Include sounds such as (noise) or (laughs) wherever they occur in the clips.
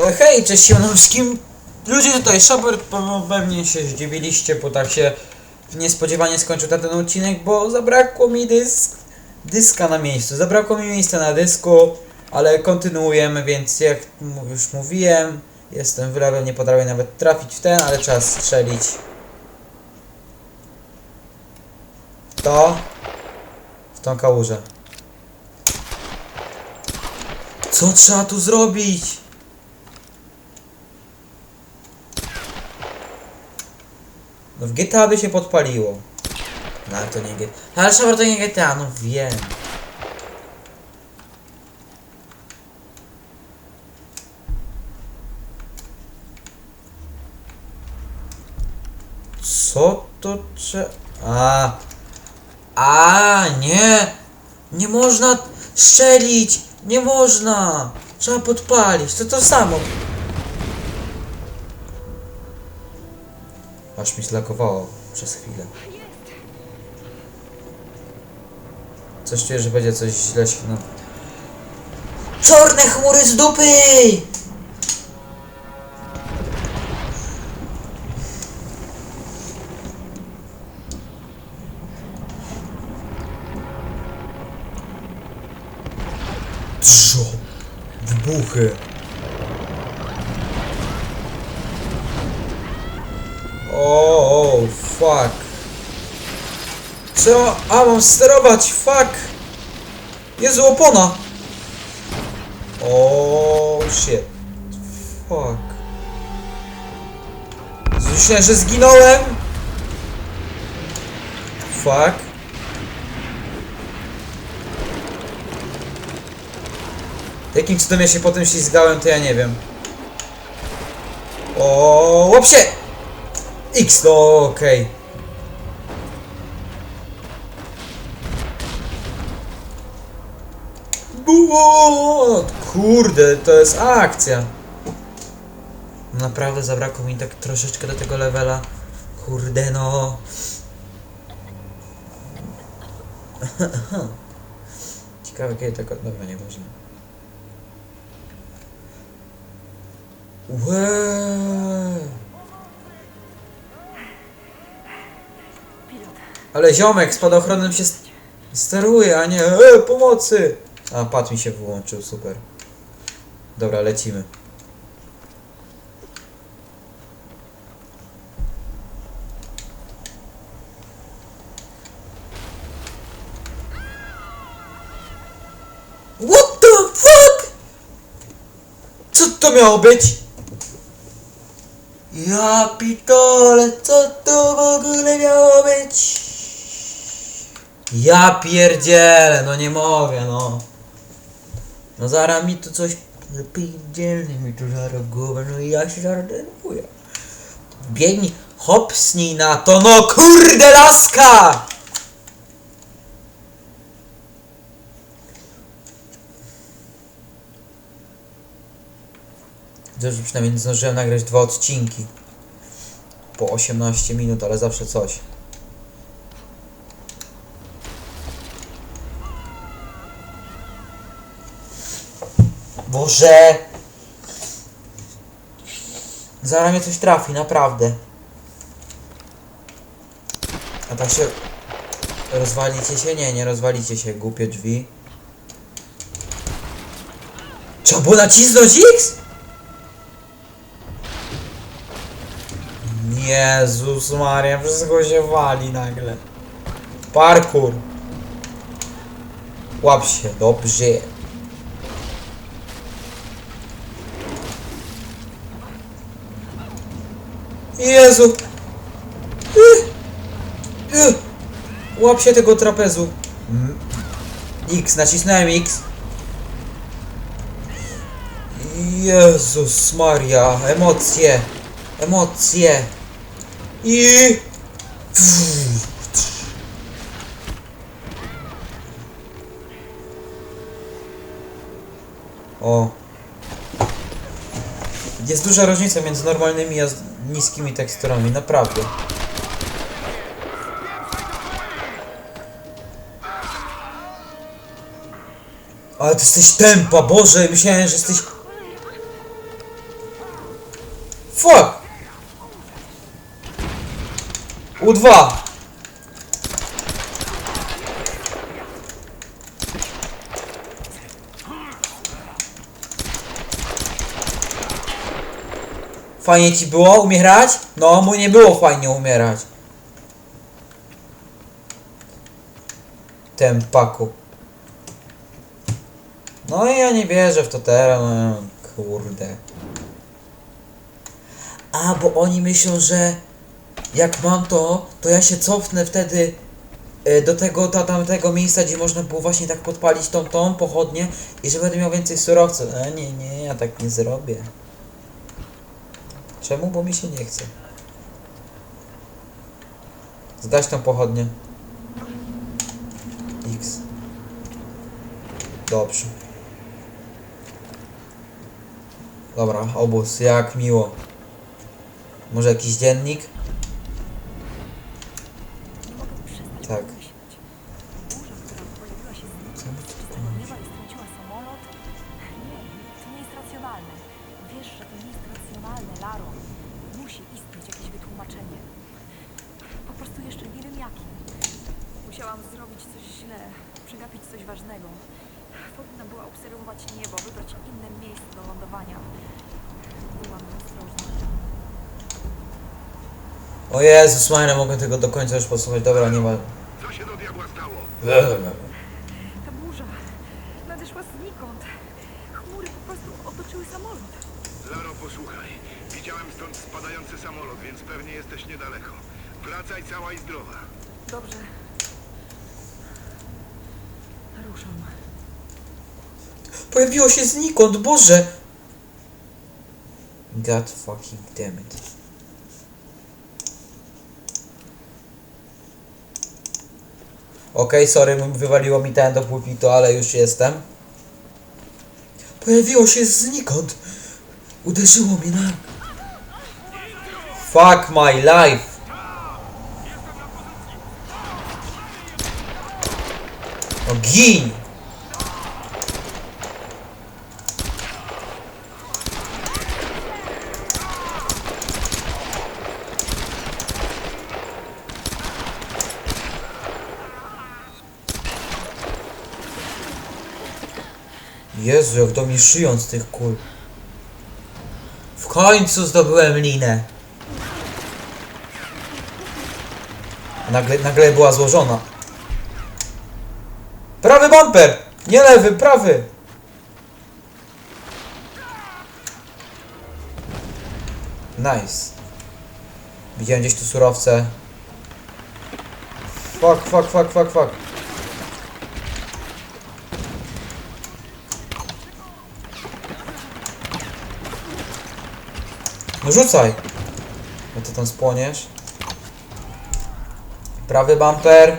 E, Hej, cześć Simonowskim. Ludzie tutaj, pe- pewnie się zdziwiliście, bo tak się niespodziewanie skończył ten odcinek, bo zabrakło mi dysk, dyska na miejscu. Zabrakło mi miejsca na dysku, ale kontynuujemy, więc jak już mówiłem, jestem w level, nie potrafię nawet trafić w ten, ale trzeba strzelić. W to. W tą kałużę. Co trzeba tu zrobić? No w GTA by się podpaliło. No ale to nie GTA. Ale Szamar to nie GTA, no wiem. Co to cze... A. A, nie. Nie można strzelić. Nie można. Trzeba podpalić. To to samo. Aż mi zlakowało przez chwilę. Coś czuję, że będzie coś źle się no. Chmury z dupy! Fuck. Co? A, mam sterować, fuck. Jezu, opona. O, shit. Fuck. Myślałem, że zginąłem. Fuck. Jakim cudem ja się potem ślizgałem, to ja nie wiem. O, łap się! X, no okej. Okay. Kurde, to jest akcja. Naprawdę zabrakło mi tak troszeczkę do tego levela. Kurde no. (laughs) Ciekawe kiedy tego... Dobra, nie można. Ale ziomek spadochronem się st- steruje, a nie e, pomocy! A, pad mi się wyłączył, super. Dobra, lecimy. What the fuck? Co to miało być? Ja pitole, co to w ogóle miało być? Ja pierdzielę, no nie mogę, no. No zaraz mi tu coś pierdzielnie mi tu zaraz głowę, no i ja się zaraz denerwuję. Biegnij, hopsnij na to, no kurde laska! Widzę, że przynajmniej zdążyłem nagrać dwa odcinki. Po 18 minut, ale zawsze coś. Boże! Zaraz mnie coś trafi, naprawdę. A tak się... Rozwalicie się? Nie, nie rozwalicie się, głupie drzwi. Trzeba było nacisnąć X? Jezus Maria, wszystko się wali nagle. Parkour. Łap się, dobrze. Jezu. Y, y. Łap się tego trapezu. Mm. X, nacisnąłem X. Jezus Maria, emocje. Emocje. I... O. Jest duża różnica między normalnymi z- niskimi teksturami, naprawdę. Ale ty jesteś tempa, Boże, myślałem, że jesteś Fuck! U2! Fajnie ci było umierać? No, mu nie było fajnie umierać. Tempaku. No i ja nie wierzę w to teraz, no kurde. A, bo oni myślą, że jak mam to, to ja się cofnę wtedy e, do tego ta, tamtego miejsca, gdzie można było właśnie tak podpalić tą, tą pochodnię i że będę miał więcej surowców. E, nie, nie, ja tak nie zrobię. Czemu? Bo mi się nie chce. Zgaś tą pochodnię. X. Dobrze. Dobra, obóz, jak miło. Może jakiś dziennik? Tak. O Jezus Maria, mogę tego do końca już posłuchać. Dobra, nie ma... Co się do diabła stało? Ta burza nadeszła znikąd. Chmury po prostu otoczyły samolot. Laro, posłuchaj. Widziałem stąd spadający samolot, więc pewnie jesteś niedaleko. Wracaj cała i zdrowa. Dobrze. Ruszam. Pojawiło się znikąd, Boże! God fucking damn it. Okej, sorry, wywaliło mi ten do pulpitu, ale już jestem. Pojawiło się znikąd. Uderzyło mnie na... Fuck my life. No gin! Jezu, jak do mnie szyją z tych kul. W końcu zdobyłem linę. Nagle, nagle była złożona. Prawy bumper! Nie lewy, prawy! Nice. Widziałem gdzieś tu surowce. Fuck, fuck, fuck, fuck, fuck. No rzucaj! No to tam spłoniesz. Prawy bumper.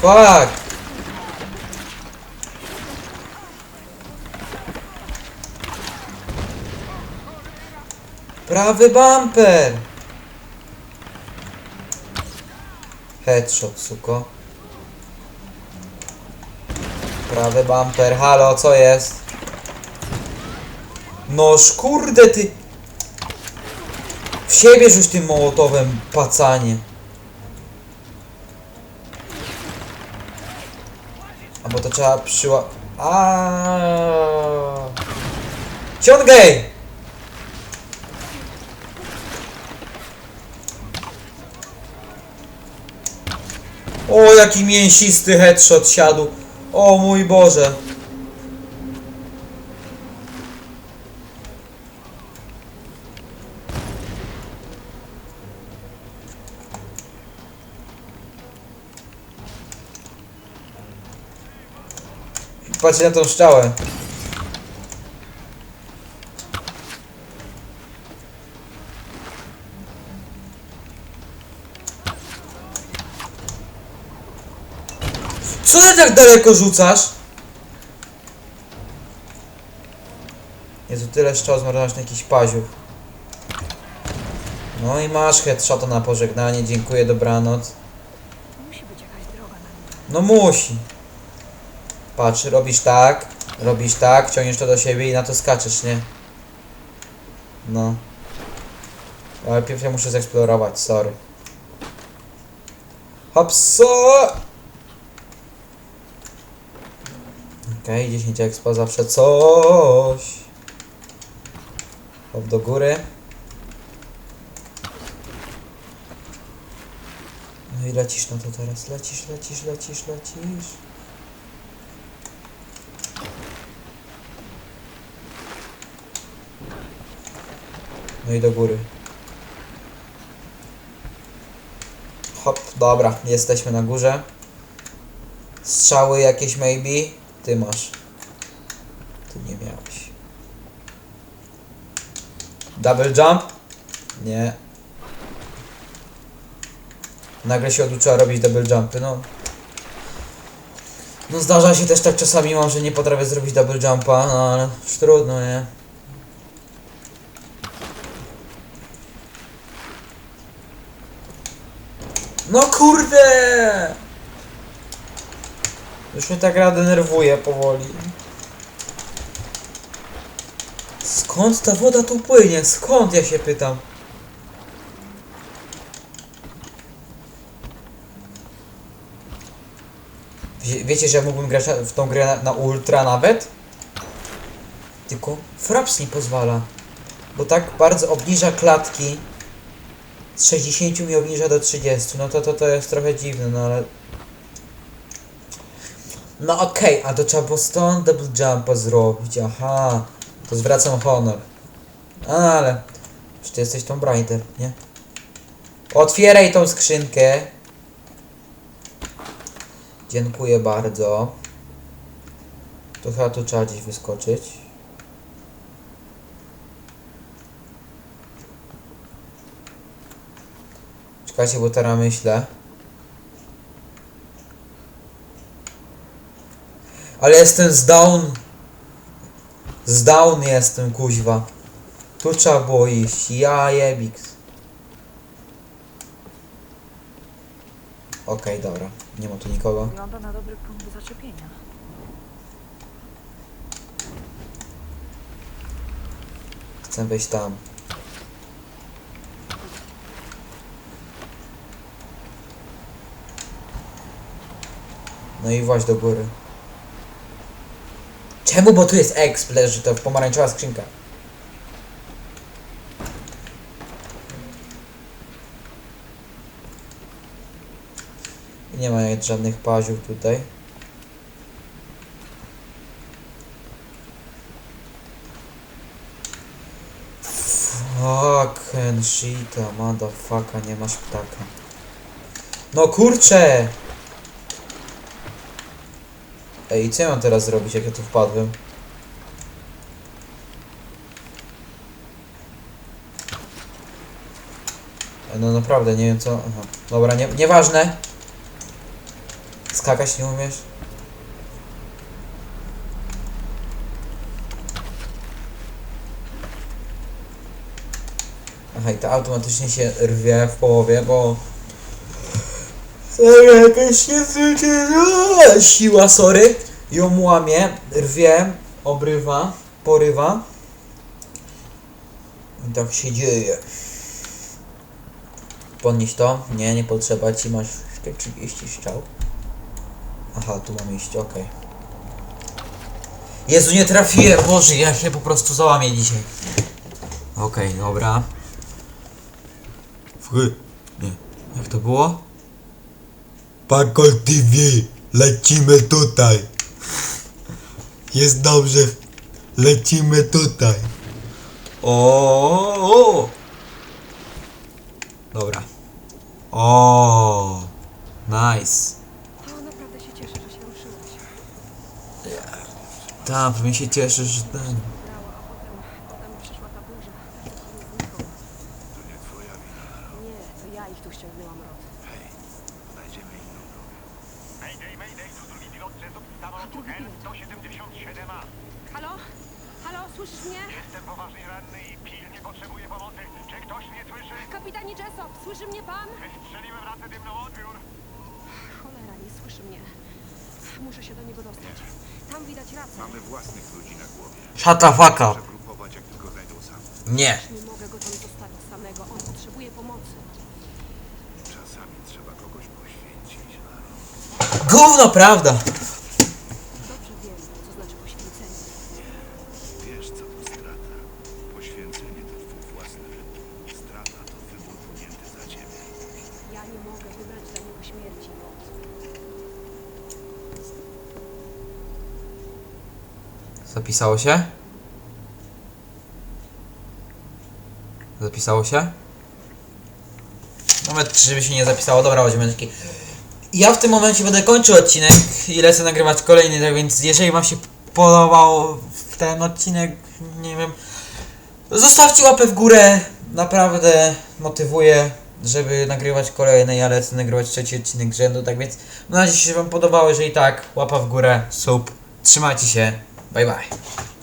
Fuck! Prawy bumper! Headshot, suko. Prawy bumper, halo, co jest? Noż kurde ty! W siebie rzuć tym mołotowem, pacanie. A bo to trzeba przyła... Aaaa. Ciągaj! O, jaki mięsisty headshot siadł. O mój Boże. Patrzcie na tą szczałę. Tak daleko rzucasz? Jezu, tyle szczał zmarnować na jakiś paziów. No i masz headshota na pożegnanie, dziękuję, dobranoc. Musi być jakaś droga na niebo. No musi. Patrz, robisz tak, robisz tak, ciągniesz to do siebie i na to skaczesz, nie? No. Ale pierw ja muszę zeksplorować, sorry. Hopsa! Okej, 10 expo zawsze coś. Hop do góry. No i lecisz na to teraz. Lecisz, lecisz, lecisz, lecisz. No i do góry. Hop, dobra, jesteśmy na górze. Strzały jakieś maybe? Ty masz. Ty nie miałeś. Double jump? Nie. Nagle się oduczyła robić double jumpy, no. No zdarza się też tak czasami mam, że nie potrafię zrobić double jumpa, no ale już trudno, nie? No kurde! Już mnie ta gra denerwuje powoli. Skąd ta woda tu płynie? Skąd ja się pytam? Wie, wiecie, że ja mógłbym grać w tą grę na, na ultra nawet? Tylko fraps nie pozwala. Bo tak bardzo obniża klatki. Z 60 mi obniża do 30. No to to, to jest trochę dziwne, no ale... No okej, a to trzeba było stąd double jumpa zrobić, aha. To zwracam honor. Ale... Czy ty jesteś Tomb Raider, nie? Otwieraj tą skrzynkę. Dziękuję bardzo. To chyba tu trzeba gdzieś wyskoczyć. Czekajcie, bo teraz myślę. Ale jestem z down. Z down jestem, kuźwa. Tu trzeba było iść. Ja jebix. Okej, dobra. Nie ma tu nikogo. Wygląda na dobry punkt zaczepienia. Chcę wejść tam. No i właśnie do góry. Czemu? Bo tu jest exp, leży to pomarańczowa skrzynka. Nie ma żadnych paziów tutaj. Fucking shita, motherfucka, nie masz ptaka. No kurcze! Ej, co ja mam teraz zrobić, jak ja tu wpadłem? No naprawdę, nie wiem co... Aha. Dobra, nie, nieważne. Skakać nie umiesz? Aha, i to automatycznie się rwie w połowie, bo... Jakaś niezwykła siła, sorry. Ją łamie, rwie, obrywa, porywa. I tak się dzieje. Podnieś to. Nie, nie potrzeba ci, masz te 30 strzał. Aha, tu mam iść, okej. Jezu, nie trafiłem, Boże, ja się po prostu załamię dzisiaj. Okej, dobra. Fry. Nie. Jak to było? Pakol TV, lecimy tutaj. Jest dobrze, lecimy tutaj. O, o. Dobra. O, nice. O, naprawdę się cieszę, że się ruszyłeś. Tak, mnie się cieszy, że ten. Brała, a potem, potem przyszła ta burza. Znikąd. To nie twoja wina. Nie, to ja ich tu ściągnęłam rot. Hej, znajdziemy inną drogę. Mayday, mayday, tu drugi pilot Jessup z samolotu N-177A. Halo? Halo, słyszysz mnie? Jestem poważnie ranny i pilnie potrzebuję pomocy. Czy ktoś mnie słyszy? Kapitanie Jessop, słyszy mnie pan? Wystrzeliłem racę dymną odbiór. Cholera, nie słyszy mnie. Muszę się do niego dostać. Tam widać rację. Mamy własnych ludzi na głowie. Jak tylko znajdą sam. Nie. Nie mogę go tam zostawić samego. On potrzebuje pomocy. Czasami trzeba kogoś poświęcić. Gówno prawda. Dobrze wiem, co znaczy poświęcenie. Wiesz, co to strata. Poświęcenie to twój własny wybór. Strata to wybór podjęty za ciebie. Ja nie mogę wybrać dla niego śmierci. Zapisało się? Zapisało się? Nawet żeby się nie zapisało, dobra, łodziemeczki. Ja w tym momencie będę kończył odcinek i lecę nagrywać kolejny, tak więc jeżeli wam się podobał ten odcinek, nie wiem, zostawcie łapę w górę, naprawdę motywuje, żeby nagrywać kolejny, ja lecę nagrywać trzeci odcinek rzędu, tak więc mam nadzieję, że wam podobało, jeżeli tak, łapa w górę, sub, trzymajcie się, 拜拜。